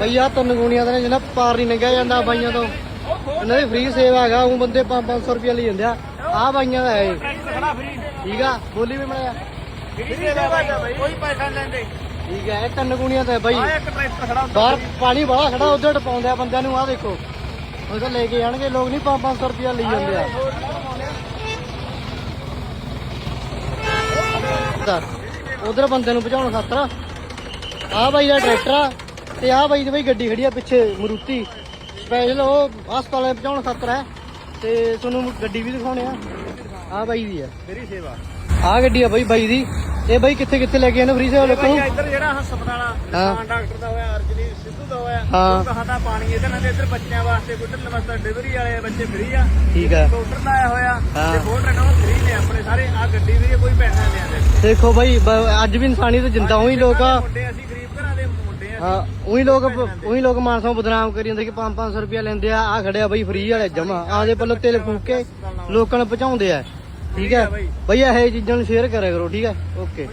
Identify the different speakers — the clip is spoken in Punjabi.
Speaker 1: ਬਈ ਆ ਤਿੰਨ ਗੂਣੀਆਂ ਦੇ ਨੇ ਜਿਹਨਾਂ ਪਾਰ ਨਹੀਂ ਲੰਘਿਆ ਜਾਂਦਾ ਬਾਈਆਂ ਤੋਂ। ਇਹਨਾਂ ਦੀ ਫ੍ਰੀ ਸੇਵਾ ਹੈਗਾ ਉਹ ਬੰਦੇ 5-500 ਰੁਪਏ ਲਈ ਜਾਂਦੇ ਆ। ਆ ਬਾਈਆਂ ਦਾ ਹੈ ਇਹ। ਠੀਕ ਆ ਬੋਲੀ ਵੀ ਬਣਾਇਆ।
Speaker 2: ਫਰੀ ਸੇਵਾ ਬਾਈ ਕੋਈ ਪੈਸਾ ਲੈਂਦੇ।
Speaker 1: ਠੀਕ ਹੈ ਇਹ ਤਿੰਨ ਗੂਣੀਆਂ ਤੇ ਬਾਈ। ਬਾਹਰ ਪਾਣੀ ਬੜਾ ਖੜਾ ਉਧਰ ਟਪਾਉਂਦੇ ਆ ਬੰਦਿਆਂ ਨੂੰ ਆ ਦੇਖੋ। ਉਹ ਤਾਂ ਲੈ ਕੇ ਜਾਣਗੇ ਲੋਕ ਨਹੀਂ 5-500 ਰੁਪਏ ਲਈ ਜਾਂਦੇ ਆ। ਉਧਰ ਬੰਦੇ ਨੂੰ ਭਜਾਉਣ ਖਾਤਰ। ਆ ਬਾਈ ਦਾ ਟਰੈਕਟਰ ਆ। ਤੇ ਆ ਬਾਈ ਦੀ ਬਾਈ ਗੱਡੀ ਖੜੀ ਆ ਪਿੱਛੇ ਮਰੂਤੀ। ਸਪੈਸ਼ਲ ਉਹ ਹਸਪਤਾਲੇ ਪਹੁੰਚਾਉਣ ਖਾਤਰ ਹੈ। ਤੇ ਤੁਹਾਨੂੰ ਗੱਡੀ ਵੀ ਦਿਖਾਉਣੇ ਆ। ਆ ਬਾਈ ਦੀ ਆ।
Speaker 2: ਫਰੀ ਸੇਵਾ।
Speaker 1: ਆ ਗੱਡੀ ਆ ਬਾਈ ਬਾਈ ਦੀ। ਇਹ ਬਾਈ ਕਿੱਥੇ ਕਿੱਥੇ ਲੈ ਕੇ ਆਏ ਫ੍ਰੀ ਸੇਵਾ ਲੋਕਾਂ ਨੂੰ
Speaker 2: ਇੱਧਰ ਜਿਹੜਾ ਹਸਪਤਾਲ ਆ
Speaker 1: ਹਾਂ।
Speaker 2: ਡਾਕਟਰ ਦਾ ਹੋਇਆ ਅਰਜਨੀ ਸਿੱਧੂ ਦਾ ਹੋਇਆ
Speaker 1: ਹਾਂ।
Speaker 2: ਦਾ ਪਾਣੀ ਇਹਦੇ ਨਾਲ ਇੱਧਰ ਬੱਚਿਆਂ ਵਾਸਤੇ ਗੁੱਡਣ ਵਾਸਤੇ ਡਿਲੀਵਰੀ ਵਾਲੇ ਬੱਚੇ ਫ੍ਰੀ ਆ।
Speaker 1: ਠੀਕ ਹੈ
Speaker 2: ਡਾਕਟਰ ਦਾ ਆਇਆ ਹੋਇਆ। ਤੇ ਹੋਰ ਟਰੈਕਟਰ ਫ੍ਰੀ ਨੇ ਆਪਣੇ ਸਾਰੇ। ਆ ਗੱਡੀ ਵੀ ਕੋਈ ਪੈਸਾ ਨਹੀਂ ਆਉਂਦੇ
Speaker 1: ਦੇਖੋ ਬਾਈ ਅੱਜ ਵੀ ਇਨਸਾਨੀਅਤ ਜਿੰਦਾ ਉਹੀ ਲੋਕ ਆ।
Speaker 2: ਮੁੰਡੇ ਅਸੀਂ ਗਰੀਬ ਘਰਾਂ ਦੇ ਮੁੰਡੇ ਆ
Speaker 1: ਹਾਂ ਉਹੀ ਲੋਕ ਉਹੀ ਲੋਕ ਮਾਨਸੋਂ ਬਦਨਾਮ ਕਰੀ ਜਾਂਦੇ ਕਿ 5-500 ਰੁਪਏ ਲੈਂਦੇ ਆ ਆ ਖੜਿਆ ਬਾਈ ਫ੍ਰੀ ਵਾਲੇ ਜਮਾ। ਆਦੇ ਪੱਲੇ ਤੇਲ ਫੂਕ ਕੇ ਲੋਕਾਂ ਨੂੰ ਪਹੁੰਚਾਉਂਦੇ ਆ। ਠੀਕ ਹੈ? ਬਈ। ਇਹ ਚੀਜ਼ਾਂ ਨੂੰ ਸ਼ੇਅਰ ਕਰਿਆ ਕਰੋ ਠੀਕ ਹੈ? ਓਕੇ